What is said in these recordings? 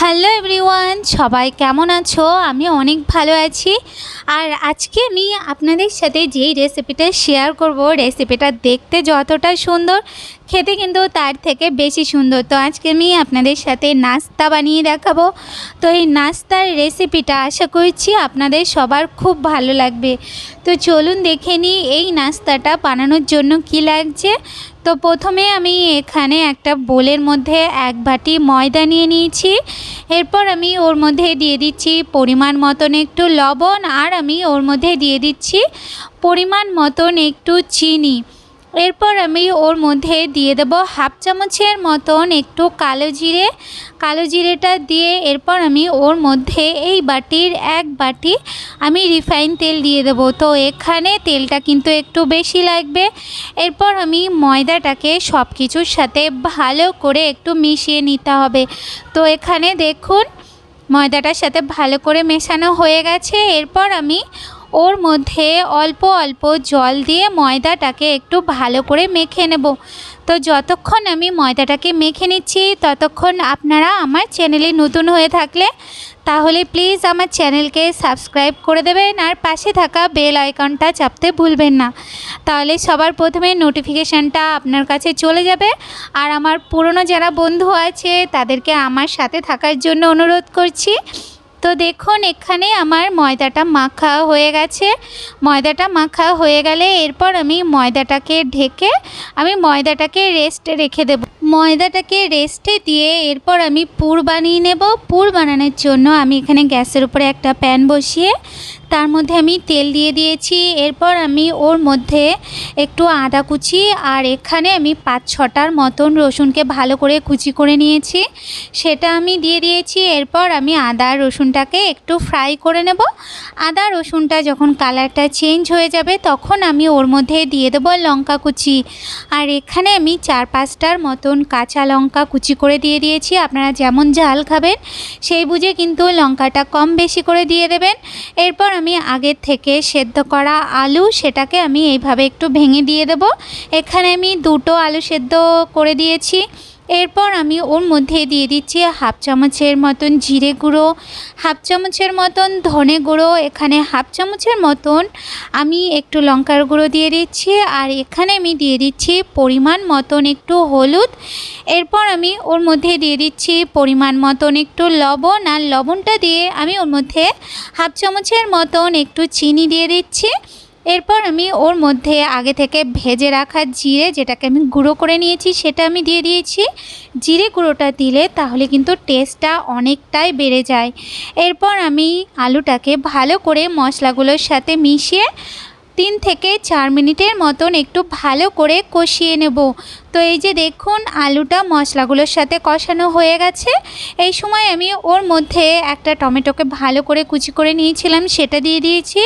Hello everyone, সবাই কেমন আছো? আমি অনেক ভালো আছি। আর আজকে আমি আপনাদের সাথে যেই রেসিপিটা শেয়ার করব রেসিপিটা দেখতে যতটা সুন্দর খেতে কিন্তু তার থেকে বেশি সুন্দর। তো আজকে আমি আপনাদের সাথে নাস্তা বানিয়ে দেখাবো। তো এই নাস্তার রেসিপিটা আশা করছি আপনাদের সবার খুব ভালো লাগবে। তো চলুন দেখে নিই এই নাস্তাটা বানানোর জন্য কি লাগছে। তো প্রথমে আমি এখানে একটা বোলের মধ্যে এক বাটি ময়দা নিয়ে নিয়েছি। এরপর আমি ওর মধ্যে দিয়ে দিচ্ছি পরিমাণ মতন একটু লবণ আর আমি ওর মধ্যে দিয়ে দিচ্ছি পরিমাণ মতন একটু চিনি। এরপর আমি ওর মধ্যে দিয়ে দেব হাফ চামচের মতন একটু কালো জিরে। কালো জিরেটা দিয়ে এরপর আমি ওর মধ্যে এই বাটির এক বাটি আমি রিফাইন তেল দিয়ে দেব। তো এখানে তেলটা কিন্তু একটু বেশি লাগবে। এরপর আমি ময়দাটাকে সব কিছুর সাথে ভালো করে একটু মিশিয়ে নিতে হবে। তো এখানে দেখুন, ময়দাটার সাথে ভালো করে মেশানো হয়ে গেছে। এরপর আমি ওর মধ্যে অল্প অল্প জল দিয়ে ময়দাটাকে একটু ভালো করে মেখে নেব। তো যতক্ষণ আমি ময়দাটাকে মেখে নিচ্ছি, ততক্ষণ আপনারা আমার চ্যানেলে নতুন হয়ে থাকলে তাহলে প্লিজ আমার চ্যানেলকে সাবস্ক্রাইব করে দেবেন আর পাশে থাকা বেল আইকনটা চাপতে ভুলবেন না। তাহলে সবার প্রথমে নোটিফিকেশানটা আপনার কাছে চলে যাবে আর আমার পুরনো যারা বন্ধু আছে, তাদেরকে আমার সাথে থাকার জন্য অনুরোধ করছি। তো দেখুন, এখানে আমার ময়দাটা মাখা হয়ে গেছে। ময়দাটা মাখা হয়ে গেলে এরপর আমি ময়দাটাকে ঢেকে, আমি ময়দাটাকে রেস্টে রেখে দেব। ময়দাটাকে রেস্টে দিয়ে এরপর আমি পুর বানিয়ে নেব। পুর বানানোর জন্য আমি এখানে গ্যাসের উপরে একটা প্যান বসিয়ে তার মধ্যে আমি তেল দিয়ে দিয়েছি। এরপর আমি ওর মধ্যে একটু আদা কুচি আর এখানে আমি পাঁচ ছটার মতন রসুনকে ভালো করে কুচি করে নিয়েছি। সেটা আমি দিয়ে দিয়েছি। এরপর আমি আদা রসুনটাকে একটু ফ্রাই করে নেব। আদা রসুনটা যখন কালারটা চেঞ্জ হয়ে যাবে তখন আমি ওর মধ্যে দিয়ে দেবো লঙ্কা কুচি। আর এখানে আমি চার পাঁচটার মতন কাঁচা লঙ্কা কুচি করে দিয়ে দিয়েছি। আপনারা যেমন ঝাল খাবেন, সেই বুঝে কিন্তু লঙ্কাটা কম বেশি করে দিয়ে দেবেন। এরপর আমি আগের থেকে সেদ্ধ করা আলু, সেটাকে আমি এইভাবে একটু ভেঙে দিয়ে দেব। এখানে আমি দুটো আলু সেদ্ধ করে দিয়েছি। এরপর আমি ওর মধ্যে দিয়ে দিচ্ছি হাফ চামচের মতন জিরে গুঁড়ো, হাফ চামচের মতন ধনে গুঁড়ো, এখানে হাফ চামচের মতন আমি একটু লঙ্কার গুঁড়ো দিয়ে দিচ্ছি আর এখানে আমি দিয়ে দিচ্ছি পরিমাণ মতন একটু হলুদ। এরপর আমি ওর মধ্যে দিয়ে দিচ্ছি পরিমাণ মতন একটু লবণ আর লবণটা দিয়ে আমি ওর মধ্যে হাফ চামচের মতন একটু চিনি দিয়ে দিচ্ছি। এরপর আমি ওর মধ্যে আগে থেকে ভেজে রাখা জিরে, যেটাকে আমি গুঁড়ো করে নিয়েছি, সেটা আমি দিয়ে দিয়েছি। জিরে গুঁড়োটা দিলে তাহলে কিন্তু টেস্টটা অনেকটাই বেড়ে যায়। এরপর আমি আলুটাকে ভালো করে মশলাগুলোর সাথে মিশিয়ে তিন থেকে চার মিনিটের মতন একটু ভালো করে কষিয়ে নেব। তো এই যে দেখুন, আলুটা মশলাগুলোর সাথে কষানো হয়ে গেছে। এই সময় আমি ওর মধ্যে একটা টমেটোকে ভালো করে কুচি করে নিয়েছিলাম, সেটা দিয়ে দিয়েছি।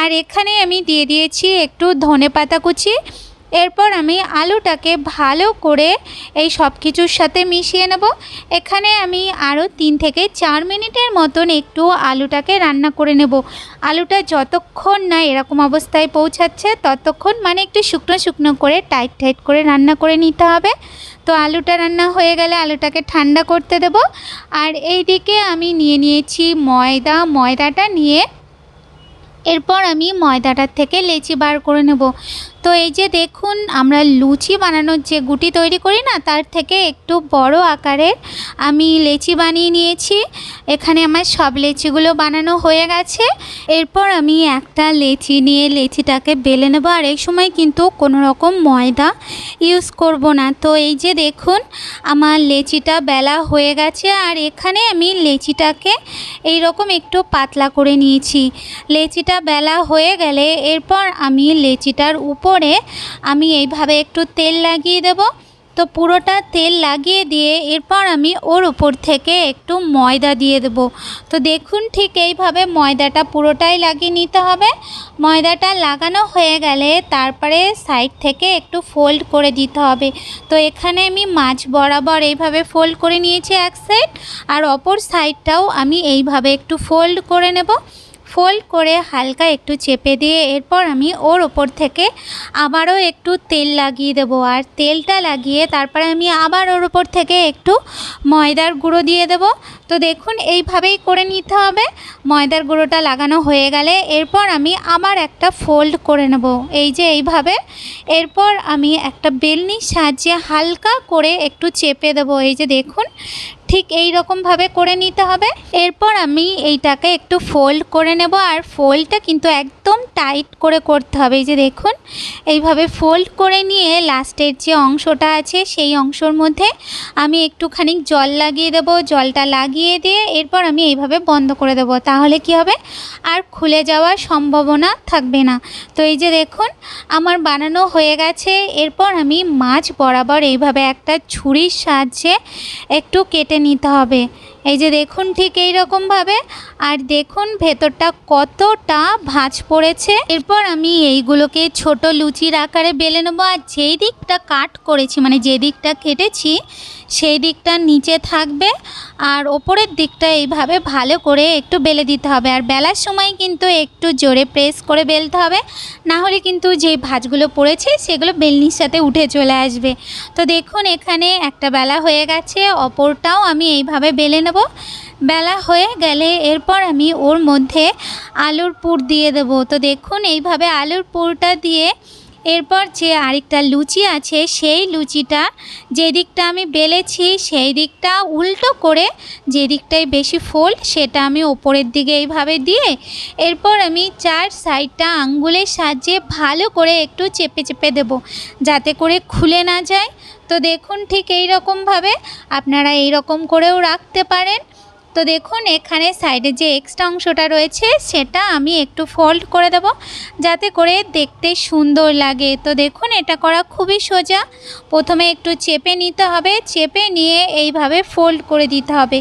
আর এখানে আমি দিয়ে দিয়েছি একটু ধনে পাতা কুচি। এরপর আমি আলুটাকে ভালো করে এই সব কিছুর সাথে মিশিয়ে নেব। এখানে আমি আরও তিন থেকে চার মিনিটের মতন একটু আলুটাকে রান্না করে নেব। আলুটা যতক্ষণ না এরকম অবস্থায় পৌঁছাচ্ছে, ততক্ষণ মানে একটু শুকনো শুকনো করে, টাইট টাইট করে রান্না করে নিতে হবে। তো আলুটা রান্না হয়ে গেলে আলুটাকে ঠান্ডা করতে দেব। আর এই দিকে আমি নিয়ে নিয়েছি ময়দা। ময়দাটা নিয়ে এরপর আমি ময়দাটার থেকে লেচি বার করে নেব। তো এই যে দেখুন, আমরা লুচি বানানোর যে গুটি তৈরি করি না, তার থেকে একটু বড় আকারের আমি লেচি বানিয়ে নিয়েছি। এখানে আমার সব লেচিগুলো বানানো হয়ে গেছে। এরপর আমি একটা লেচি নিয়ে লেচিটাকে বেলে নেব। আর এই সময় কিন্তু কোনো রকম ময়দা ইউজ করব না। তো এই যে দেখুন, আমার লেচিটা বেলা হয়ে গেছে। আর এখানে আমি লেচিটাকে এই রকম একটু পাতলা করে নিয়েছি। লেচিটা বেলা হয়ে গেলে এরপর আমি লেচিটার উপর করে আমি এইভাবে একটু তেল লাগিয়ে দেব। তো পুরোটা তেল লাগিয়ে দিয়ে এরপর আমি ওর উপর থেকে একটু ময়দা দিয়ে দেব। তো দেখুন ঠিক এইভাবে ময়দাটা পুরোটাই লাগিয়ে নিতে হবে। ময়দাটা লাগানো হয়ে গেলে তারপরে সাইড থেকে একটু ফোল্ড করে দিতে হবে। তো এখানে আমি মাছ বরাবর এইভাবে ফোল্ড করে নিয়েছি এক সাইড আর অপর সাইডটাও আমি এইভাবে একটু ফোল্ড করে নেব। ফোল্ড করে হালকা একটু চেপে দিয়ে এরপর আমি ওর ওপর থেকে আবারও একটু তেল লাগিয়ে দেবো। আর তেলটা লাগিয়ে তারপরে আমি আবার ওর ওপর থেকে একটু ময়দার গুঁড়ো দিয়ে দেবো। তো দেখুন, এইভাবেই করে নিতে হবে। ময়দার গুঁড়োটা লাগানো হয়ে গেলে এরপর আমি আবার একটা ফোল্ড করে নেব। এই যে এইভাবে। এরপর আমি একটা বেলনির সাহায্যে হালকা করে একটু চেপে দেবো। এই যে দেখুন ঠিক এই রকমভাবে করে নিতে হবে। এরপর আমি এইটাকে একটু ফোল্ড করে নেব আর ফোল্ডটা কিন্তু একদম টাইট করে করতে হবে। এই যে দেখুন, এইভাবে ফোল্ড করে নিয়ে লাস্টের যে অংশটা আছে সেই অংশর মধ্যে আমি একটুখানি জল লাগিয়ে দেব। জলটা লাগিয়ে দিয়ে এরপর আমি এইভাবে বন্ধ করে দেব। তাহলে কি হবে? আর খুলে যাওয়ার সম্ভাবনা থাকবে না। তো এই যে দেখুন, আমার বানানো হয়ে গেছে। এরপর আমি মাছ বরাবর এইভাবে একটা ছুরির সাহায্যে একটু কেটে নিতে হবে। এই যে দেখুন ঠিক এই রকমভাবে আর দেখুন ভেতরটা কতটা ভাঁজ পড়েছে। এরপর আমি এইগুলোকে ছোট লুচির আকারে বেলে নেব। আর যেই দিকটা কাট করেছি মানে যে দিকটা কেটেছি সেই দিকটা নিচে থাকবে আর ওপরের দিকটা এইভাবে ভালো করে একটু বেলে দিতে হবে। আর বেলার সময় কিন্তু একটু জোরে প্রেস করে বেলতে হবে। না হলে কিন্তু যে ভাঁজগুলো পড়েছে সেগুলো বেলনির সাথে উঠে চলে আসবে। তো দেখুন এখানে একটা বেলা হয়ে গেছে, অপরটাও আমি এইভাবে বেলে নেব। বেলা হয়ে গেলে এরপর আমি ওর মধ্যে আলুর পুর দিয়ে দেব। তো দেখুন এইভাবে আলুর পুরটা দিয়ে এরপর যে আরেকটা লুচি আছে, সেই লুচিটা যে দিকটা আমি বেলেছি সেই দিকটা উল্টো করে যে দিকটায় বেশি ফোল্ড, সেটা আমি ওপরের দিকে এইভাবে দিয়ে এরপর আমি চার সাইডটা আঙ্গুলের সাহায্যে ভালো করে একটু চেপে চেপে দেব, যাতে করে খুলে না যায়। তো দেখুন ঠিক এই রকমভাবে আপনারা এই রকম করেও রাখতে পারেন। তো দেখুন, এখানে সাইডে যে এক্সট্রা অংশটা রয়েছে, সেটা আমি একটু ফোল্ড করে দেব, যাতে করে দেখতে সুন্দর লাগে। তো দেখুন, এটা করা খুবই সোজা। প্রথমে একটু চেপে নিতে হবে, চেপে নিয়ে এইভাবে ফোল্ড করে দিতে হবে।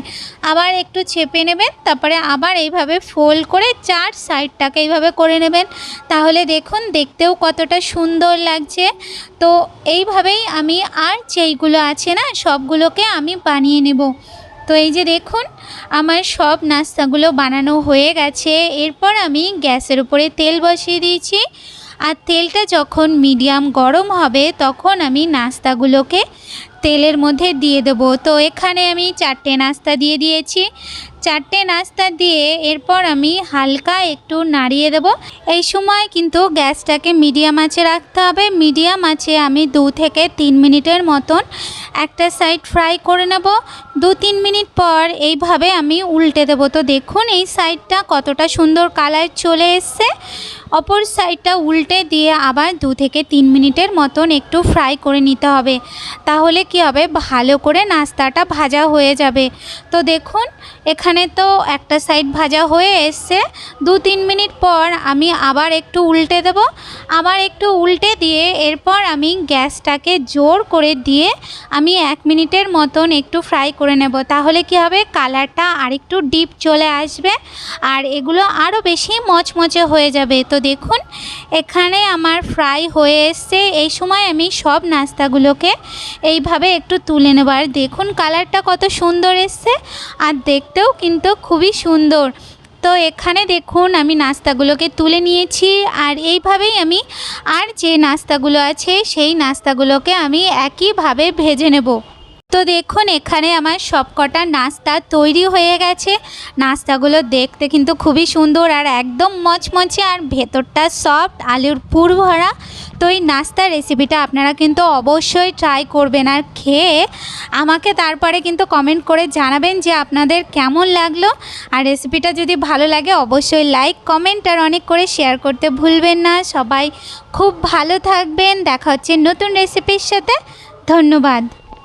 আবার একটু চেপে নেবেন, তারপরে আবার এইভাবে ফোল্ড করে চার সাইডটাকে এইভাবে করে নেবেন। তাহলে দেখুন, দেখতেও কতটা সুন্দর লাগছে। তো এইভাবেই আমি আর যেইগুলো আছে না, সবগুলোকে আমি বানিয়ে নেব। তো এই যে দেখুন, আমার সব নাস্তাগুলো বানানো হয়ে গেছে। এরপর আমি গ্যাসের উপরে তেল বসিয়ে দিয়েছি। আর তেলটা যখন মিডিয়াম গরম হবে, তখন আমি নাস্তাগুলোকে তেলের মধ্যে দিয়ে দেবো। তো এখানে আমি চারটে নাস্তা দিয়ে দিয়েছি। চারটে নাস্তা দিয়ে এরপর আমি হালকা একটু নাড়িয়ে দেব। এই সময় কিন্তু গ্যাসটাকে মিডিয়াম আঁচে রাখতে হবে। মিডিয়াম আঁচে আমি দু থেকে তিন মিনিটের মতন একটা সাইড ফ্রাই করে নেব। দু তিন মিনিট পর এইভাবে আমি উল্টে দেবো। তো দেখুন, এই সাইডটা কতটা সুন্দর কালার চলে এসছে। অপর সাইডটা উল্টে দিয়ে আবার দু থেকে তিন মিনিটের মতন একটু ফ্রাই করে নিতে হবে। তাহলে কি হবে? ভালো করে নাস্তাটা ভাজা হয়ে যাবে। তো দেখুন এখানে তো একটা সাইড ভাজা হয়ে এসছে। দু তিন মিনিট পর আমি আবার একটু উল্টে দেব। আবার একটু উল্টে দিয়ে এরপর আমি গ্যাসটাকে জোর করে দিয়ে আমি এক মিনিটের মতন একটু ফ্রাই করে নেব। তাহলে কি হবে? কালারটা আরেকটু ডিপ চলে আসবে আর এগুলো আরও বেশি মচমচে হয়ে যাবে। তো দেখুন, এখানে আমার ফ্রাই হয়ে এসছে। এই সময় আমি সব নাস্তাগুলোকে এইভাবে একটু তুলে নেব। আর দেখুন কালারটা কত সুন্দর এসছে। আর দেখতেও কিন্তু খুবই সুন্দর। তো এখানে দেখুন, আমি নাস্তাগুলোকে তুলে নিয়েছি আর এইভাবেই আমি আর যে নাস্তাগুলো আছে, সেই নাস্তাগুলোকে আমি একইভাবে ভেজে নেব। তো দেখুন, এখানে আমার সবকটা নাস্তা তৈরি হয়ে গেছে। নাস্তাগুলো দেখতে কিন্তু খুবই সুন্দর আর একদম মচমচে আর ভেতরটা সফট আলুর পুর ভরা। তো এই নাস্তার রেসিপিটা আপনারা কিন্তু অবশ্যই ট্রাই করবেন আর খেয়ে আমাকে তারপরে কিন্তু কমেন্ট করে জানাবেন যে আপনাদের কেমন লাগল। আর রেসিপিটা যদি ভালো লাগে, অবশ্যই লাইক কমেন্ট আর অনেক করে শেয়ার করতে ভুলবেন না। সবাই খুব ভালো থাকবেন। দেখা হচ্ছে নতুন রেসিপির সাথে। ধন্যবাদ।